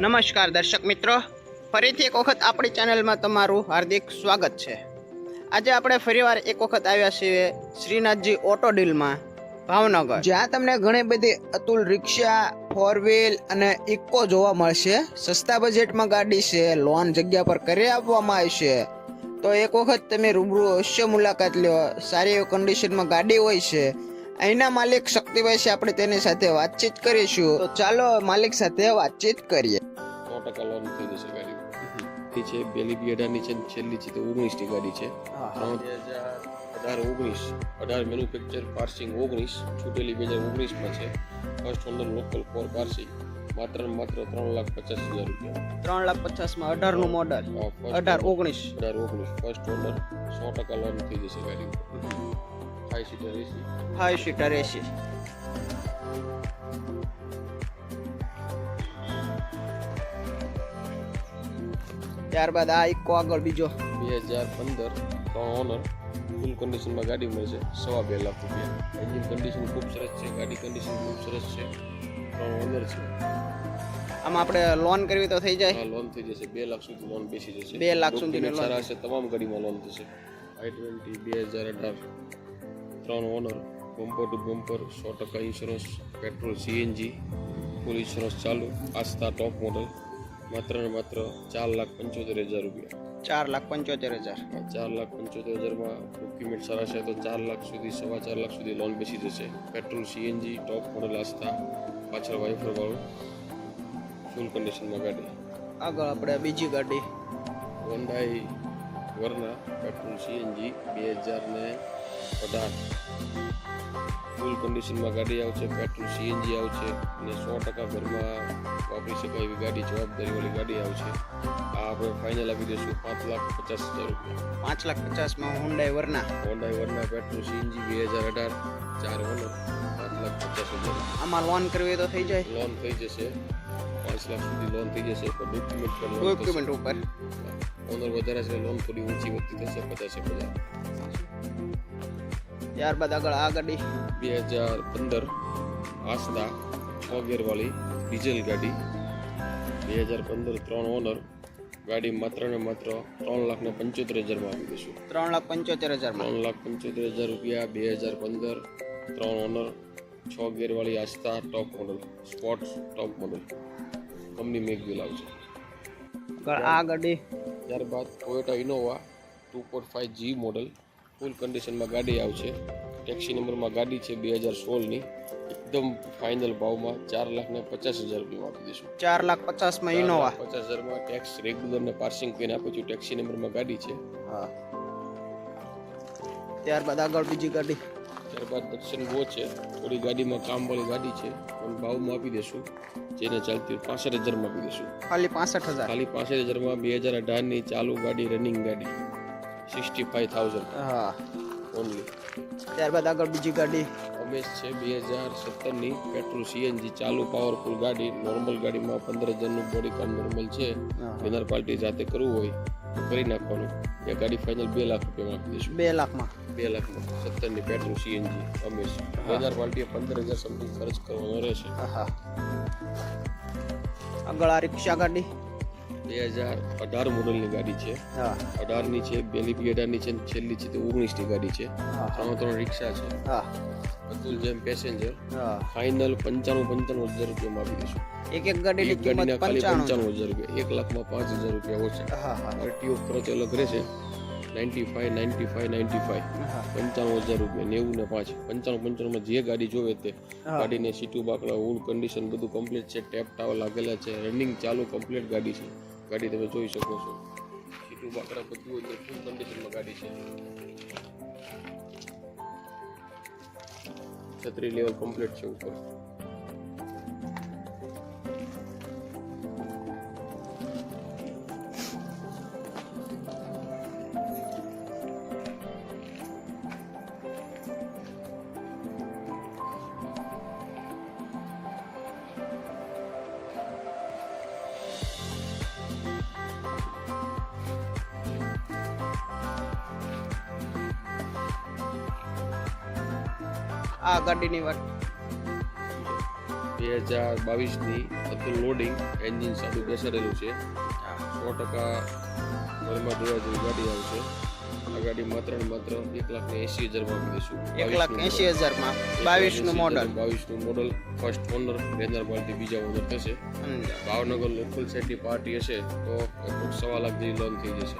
નમસ્કાર દર્શક મિત્રો. ફરીથી એક વખત આપણી ચેનલમાં તમારું હાર્દિક સ્વાગત છે. આજે આપણે ફરીવાર એક વખત આવ્યા છીએ શ્રીનાથજી ઓટો ડીલમાં, ભાવનગર. જ્યાં તમને ઘણી બધી અતુલ રિક્ષા ફોર વ્હીલ અને ઇકો જોવા મળશે. સસ્તા બજેટમાં ગાડી છે લોન જગ્યા પર કરી આપવામાં આવશે તો એક વખત તમે રૂબરૂ અવશ્ય મુલાકાત લો. સારી એવી કન્ડિશનમાં ગાડી હોય છે. અહીંના માલિક શક્તિભાઈ છે આપણે તેની સાથે વાતચીત કરીશું. તો ચાલો માલિક સાથે વાતચીત કરીએ. સો ટકા લોન થઈ જશે ગાડી. છે પેલી બી અઢારની છે છેલ્લી છે તો ઓગણીસની ગાડી છે. ત્રણ બે હજાર અઢાર ઓગણીસ. અઢાર મેન્યુફેક્ચર પાર્સિંગ ઓગણીસ. છૂટેલી બે હજાર ઓગણીસમાં છે. First owner local for passing માત્ર માત્ર ત્રણ લાખ પચાસ હજાર રૂપિયા. ત્રણ લાખ પચાસમાં અઢારનું મોડલ અઢાર ઓગણીસ. અઢાર ઓગણીસ. ફર્સ્ટ ઓનર સો ટકા લોન થઈ જશે ગાડી five seater AC five seater AC ત્યારબાદ આ ઇકો આગળ બીજો. બે હજાર પંદર ત્રણ ઓનર ફૂલ કન્ડિશનમાં ગાડી મળશે સવા બે લાખ રૂપિયા. એન્જિન કન્ડિશન ખૂબ સરસ છે ગાડી કન્ડિશન ખૂબ સરસ છે. ત્રણ ઓનર છે. આમાં આપણે લોન કરવી તો થઈ જાય. લોન થઈ જશે. બે લાખ સુધી લોન બેસી જશે. બે લાખ સુધી સારા હશે તમામ ગાડીમાં લોન થશે. આઈ ટ્વેન્ટી બે હજાર અઢાર. ત્રણ ઓનર બમ્પર ટુ બમ્પર સો ટકા insurance petrol CNG full insurance ચાલુ આસ્થા ટોપ મોડલ માત્ર ને માત્ર ચાર લાખ પંચોતેર હજાર રૂપિયા. ચાર લાખ પંચોતેર હજાર. ચાર લાખ પંચોતેર હજારમાં ડોક્યુમેન્ટ સારા છે તો ચાર લાખ સુધી સવા ચાર લાખ સુધી લોન બેસી જશે. Petrol CNG top model Asta પાછળ વાઇફર વાળું ફૂલ કન્ડિશનમાં ગાડી. આગળ આપણે બીજી ગાડી. હોન્ડાઈ વરના પેટ્રોલ સીએનજી બે હજાર ને અઢાર. ફૂલ કન્ડિશનમાં ગાડી આવશે પેટ્રોલ સીએનજી આવશે અને સો ટકા ઘરમાં વાપરી શકાય એવી ગાડી જવાબદારીવાળી ગાડી આવશે. આ આપણે ફાઇનલ આપી દઈશું પાંચ લાખ પચાસ હજાર રૂપિયા. પાંચ lakh પચાસમાં Hyundai Verna Hyundai Verna petrol CNG બે હજાર અઢાર ચાર ઓનર પાંચ લાખ પચાસ હજાર આમાં લોન કરવી તો થઈ જાય. લોન થઈ જશે પાંચ લાખ સુધી લોન થઈ જશે પણ ડોક્યુમેન્ટ પર ડોક્યુમેન્ટ ઉપર. ઓનર વધારે છે લોન થોડી ઊંચી વધતી થશે પચાસ એક હજાર. ત્યારબાદ આગળ આ ગાડી. બે હજાર પંદર આસ્તા છ ગેરવાળી ડીઝલ ગાડી. બે હજાર પંદર ત્રણ ઓનર. ગાડી માત્ર ને માત્ર ત્રણ લાખ ને પંચોતેર હજારમાં આપી દઈશું. ત્રણ લાખ પંચોતેર હજાર ત્રણ લાખ પંચોતેર હજાર રૂપિયા બે હજાર પંદર ત્રણ ઓનર છ ગેરવાળી Asta top model sports top model company mag wheel આવશે. આગળ આ ગાડી. ત્યારબાદ Toyota Innova two point five G model full કન્ડિશનમાં ગાડી આવશે. ટેક્સી નંબરમાં ગાડી છે બે હજાર સોળની એકદમ ફાઇનલ ભાવમાં ચાર લાખ ને પચાસ હજાર રૂપિયા આપી દઈશું. ચાર લાખ પચાસમાં ઇનોવા પચાસ હજારમાં ટેક્સ રેગ્યુલર ને પાર્સિંગ કરીને આપું છું. ટેક્સી નંબરમાં ગાડી છે. હા. ત્યારબાદ આગળ બીજી ગાડી. ત્યારબાદ દક્ષિણ ગો છે. થોડી ગાડીમાં કામવાળી ગાડી છે. પણ ભાવમાં આપી દઈશું જેને ચાલતી પાસઠ હજારમાં આપી દઈશું ખાલી પાસઠ હજાર. ખાલી પાસઠ હજારમાં બે હજાર અઢારની ચાલુ ગાડી રનિંગ ગાડી. સિક્સટી ફાઈવ થાઉઝન્ડ હા. ઓનલી ત્યારબાદ આગળ બીજી ગાડી. અમેશ છે બે હજાર સત્તરની પેટ્રોલ સીએનજી ચાલુ પાવરફુલ ગાડી. નોર્મલ ગાડીમાં પંદર હજારનું બોડી કામ નોર્મલ છે. વિનર પાર્ટી જાતે કરવું હોય કરી નાખવાનું. એ ગાડી ફાઇનલ બે લાખ રૂપિયામાં આપી દઈશું બે લાખમાં. બે લાખમાં સત્તરની પેટ્રોલ સીએનજી. અમેશ હજાર પાર્ટીએ પંદર હજાર સમથિંગ ખર્ચ કરવાનો રહેશે. આગળ આ રિક્ષા ગાડી? બે હજાર અઢાર મોડલની ગાડી છે. અઢારની છે પહેલી બી અઢારની છે છેલ્લી છે તે ઓગણીસની ગાડી છે. ત્રણ ત્રણ રિક્ષા છે. અતુલ જેમ પેસેન્જર હા. ફાઇનલ પંચાણું પંચાણું હજાર રૂપિયામાં આપી દઈશું. એક એક ગાડીની એક ગાડી ગાડીના ખાલી પંચાણું. હજાર રૂપિયા એક લાખમાં પાંચ હજાર રૂપિયા ઓછા. આરટીઓ ખર્ચ અલગ રહેશે. Ninety five ninety five ninety five પંચાણું હજાર રૂપિયા નેવું ને પાંચ પંચાણું પંચાણુંમાં જે ગાડી જોવે તે ગાડીને સીટું બાકડા ઓલ કન્ડિશન બધું કમ્પ્લીટ છે. ટેપ ટાવર લાગેલા છે. રનિંગ ચાલુ કમ્પ્લીટ ગાડી છે. ગાડી તમે જોઈ શકો છો. સીટું બાકડા બધું હોય ફૂલ કન્ડિશનમાં ગાડી છે. છત્રી લેવલ કમ્પ્લીટ છે ઉપર. આ ગાડીની વાત. બે હજાર બાવીસની ફૂલ લોડિંગ એન્જિન સાદું બેસાડેલું છે. સો ટકા ઘરમાં જોવા જેવી ગાડી આવશે આ ગાડી માત્ર ને માત્ર એક લાખ ને એસી હજારમાં દઈશું એક લાખ એંશી હજારમાં. બાવીસનું મોડલ બાવીસનું મોડલ ફર્સ્ટ ઓનર લેનાર પાર્ટી બીજા ઓનર થશે. ભાવનગર લોકલ સાઈડની પાર્ટી હશે તો સવા લાખ જેવી લોન થઈ જશે.